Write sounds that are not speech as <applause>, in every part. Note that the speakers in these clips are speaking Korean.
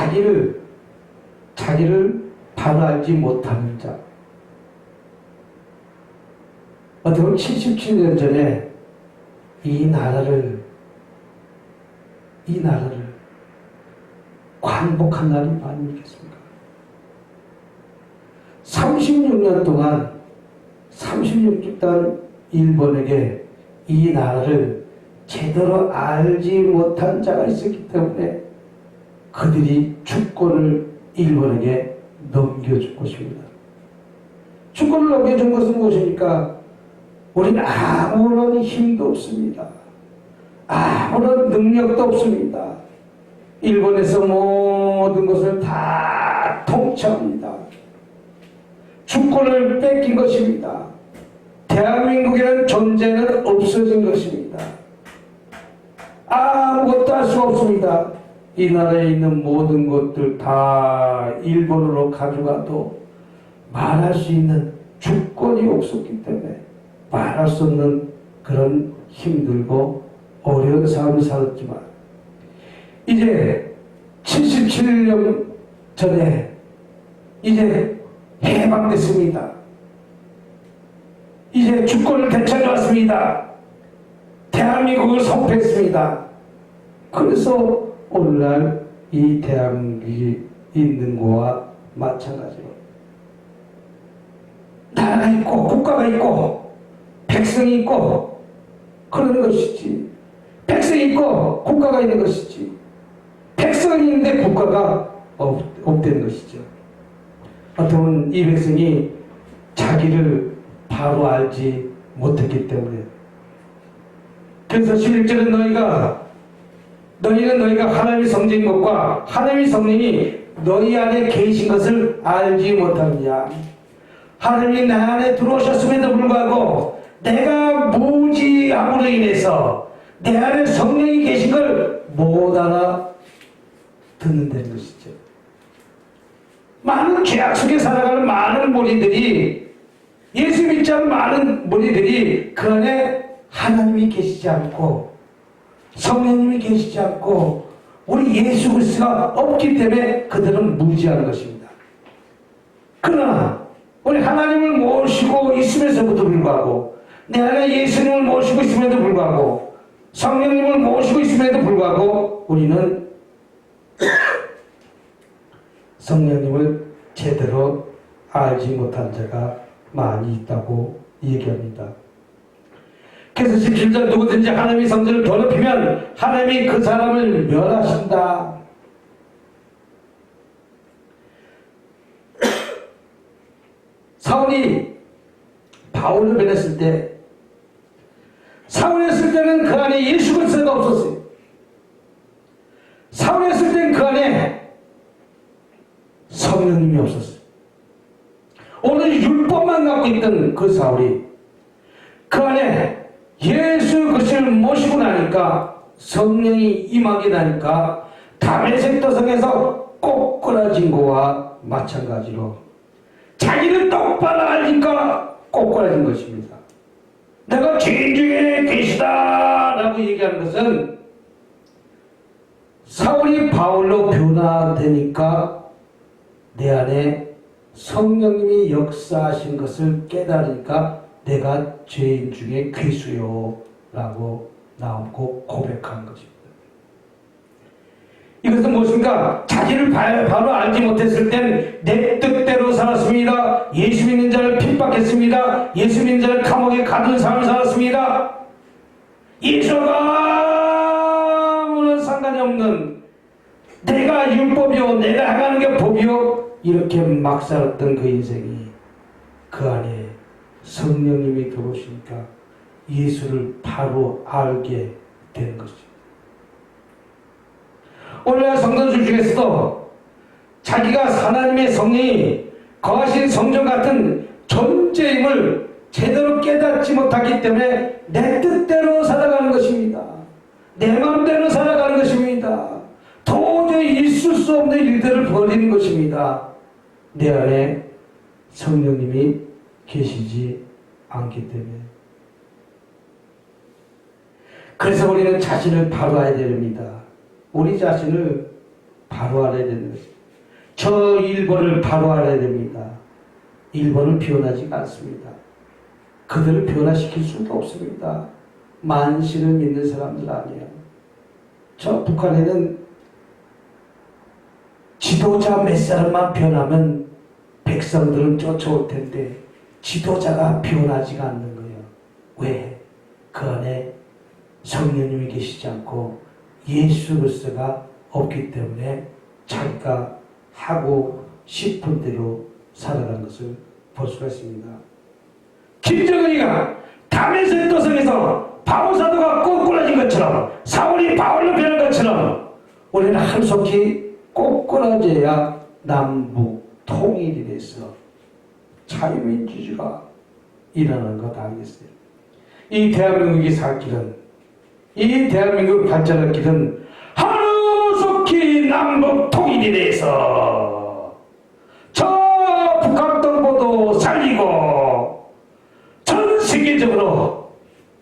자기를 자기를 바로 알지 못하는 자. 어떻게 보면 77년 전에 이 나라를 이 나라를 관복한 날이 아니겠습니까? 36년 동안 36년 일본에게 이 나라를 제대로 알지 못한 자가 있었기 때문에 그들이 주권을 일본에게 넘겨준 것입니다. 주권을 넘겨준 것은 무엇입니까? 우리는 아무런 힘도 없습니다. 아무런 능력도 없습니다. 일본에서 모든 것을 다 통치합니다. 주권을 뺏긴 것입니다. 대한민국이라는 존재는 없어진 것입니다. 아무것도 할 수 없습니다. 이 나라에 있는 모든 것들 다 일본으로 가져가도 말할 수 있는 주권이 없었기 때문에 말할 수 없는 그런 힘들고 어려운 삶을 살았지만 이제 77년 전에 이제 해방됐습니다. 이제 주권을 되찾아왔습니다. 대한민국을 선포했습니다. 그래서 오늘날 이 대한민국이 있는 거와 마찬가지로 나라가 있고 국가가 있고 백성이 있고 그런 것이지. 백성이 있고 국가가 있는 것이지. 백성이 있는데 국가가 없, 없다는 것이죠. 보면 이 백성이 자기를 바로 알지 못했기 때문에. 그래서 11절은 너희가 너희는 너희가 하나님의 성전인 것과 하나님의 성령이 너희 안에 계신 것을 알지 못하느냐 하나님이 나 안에 들어오셨음에도 불구하고 내가 무지함으로 인해서 내 안에 성령이 계신 걸 못 알아 듣는다는 것이죠. 많은 죄악 속에 살아가는 많은 무리들이 예수 믿지 않는 많은 무리들이 그 안에 하나님이 계시지 않고 성령님이 계시지 않고 우리 예수 그리스도가 없기 때문에 그들은 무지한 것입니다. 그러나 우리 하나님을 모시고 있음에서부터 불구하고 내 안에 예수님을 모시고 있음에도 불구하고 성령님을 모시고 있음에도 불구하고 우리는 <coughs> 성령님을 제대로 알지 못한 자가 많이 있다고 얘기합니다. 그래서 17절 누구든지 하나님의 성전을 더럽히면 하나님이 그 사람을 멸하신다. 사울이 바울을 변했을 때 사울했을 때는 그 안에 예수 그리스도가 없었어요. 사울했을 때는 그 안에 성령님이 없었어요. 오늘 율법만 갖고 있던 그 사울이 그 안에 예수 그리스도를 모시고 나니까 성령이 임하게 나니까 담에색 도성에서 꼬꾸라진 거와 마찬가지로 자기를 똑바로 알니까 꼬꾸라진 것입니다. 내가 죄인 중에 계시다라고 얘기하는 것은 사울이 바울로 변화되니까 내 안에 성령님이 역사하신 것을 깨달으니까 내가 죄인 중에 괴수요라고 나오고 고백한 것입니다. 이것은 무엇입니까? 자기를 바- 바로 알지 못했을 땐 내 뜻대로 살았습니다. 예수 믿는 자를 핍박했습니다. 예수 믿는 자를 감옥에 가둔 삶을 살았습니다. 예수가 아무런 상관이 없는 내가 율법이요 내가 행하는 게 법이요 이렇게 막 살았던 그 인생이 그 안에 성령님이 들어오시니까 예수를 바로 알게 된 것입니다. 오늘날 성도들 중에서도 자기가 하나님의 성령이 거하신 성전 같은 존재임을 제대로 깨닫지 못하기 때문에 내 뜻대로 살아가는 것입니다. 내 마음대로 살아가는 것입니다. 도저히 있을 수 없는 일들을 벌이는 것입니다. 내 안에 성령님이 계시지 않기 때문에. 그래서 우리는 자신을 바로 알아야 됩니다. 우리 자신을 바로 알아야 것입니다. 저 1번을 바로 알아야 됩니다. 1번을 변하지가 않습니다. 그들을 변화시킬 수도 없습니다. 만신을 믿는 사람들 아니에요. 저 북한에는 지도자 몇 사람만 변하면 백성들은 쫓아올 텐데 지도자가 변하지가 않는 거예요. 왜? 그 안에 성령님이 계시지 않고 예수 그리스도가 없기 때문에 자기가 하고 싶은 대로 살아간 것을 볼 수가 있습니다. 김정은이가 담에서 도성에서 바오 사도가 꼬꾸라진 것처럼 사울이 바울로 변한 것처럼 우리는 한속히 꼬꾸라져야 남북 통일이 돼서 자유민주주의가 일어나는 것 아니겠어요? 이 대한민국이 살 길은 이 대한민국 발전할 길은 하루속히 남북 통일이 돼서 저 북한 동포도 살리고 전 세계적으로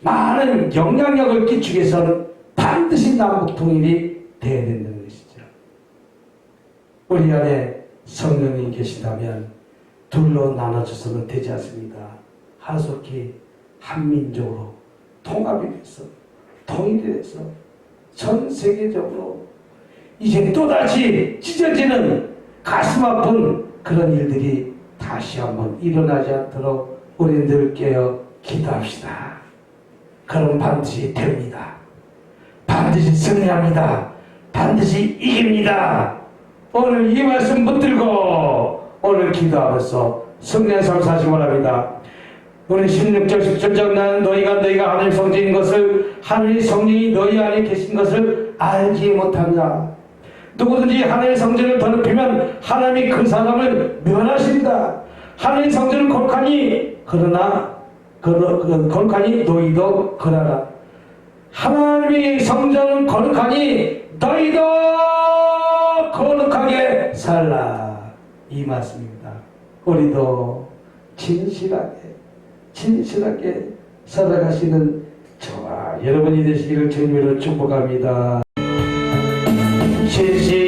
많은 영향력을 끼치기 위해서는 반드시 남북 통일이 돼야 된다는 것이죠. 우리 안에 성령이 계시다면 둘로 나눠져서는 되지 않습니다. 하속히 한민족으로 통합이 돼서 통일이 돼서 전 세계적으로 이제 또다시 찢어지는 가슴 아픈 그런 일들이 다시 한번 일어나지 않도록 우리들 깨어 기도합시다. 그럼 반드시 됩니다. 반드시 승리합니다. 반드시 이깁니다. 오늘 이 말씀 붙들고 오늘 기도하면서 삶 사시 바랍니다. 우리 16절 17절 나는 너희가 너희가 하나님 성전인 것을 하나님 성령이 너희 안에 계신 것을 알지 못한다. 누구든지 하나님의 성전을 더럽히면 하나님이 그 사람을 멸하신다. 하나님의 성전은 거룩하니 그러나 그, 그, 거룩하니 너희도 그러라. 하나님의 성전은 거룩하니 너희도 거룩하게 살라. 이 말씀입니다. 우리도 진실하게 진실하게 살아가시는 저와 여러분이 되시기를 주님으로 축복합니다. 진실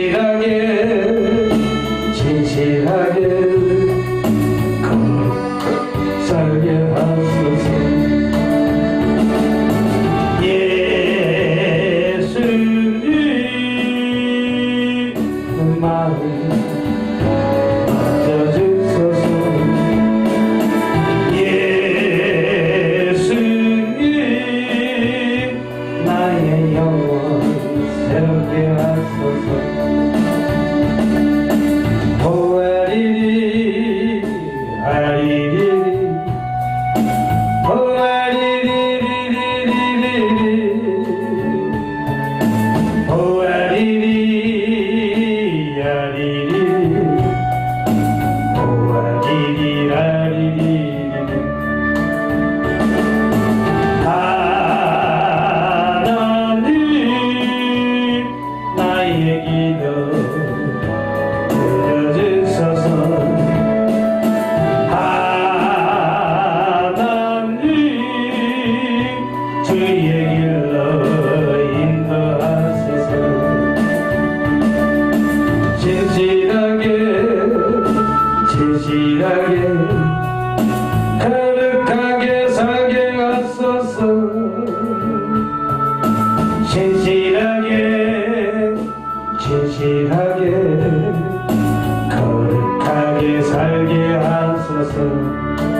살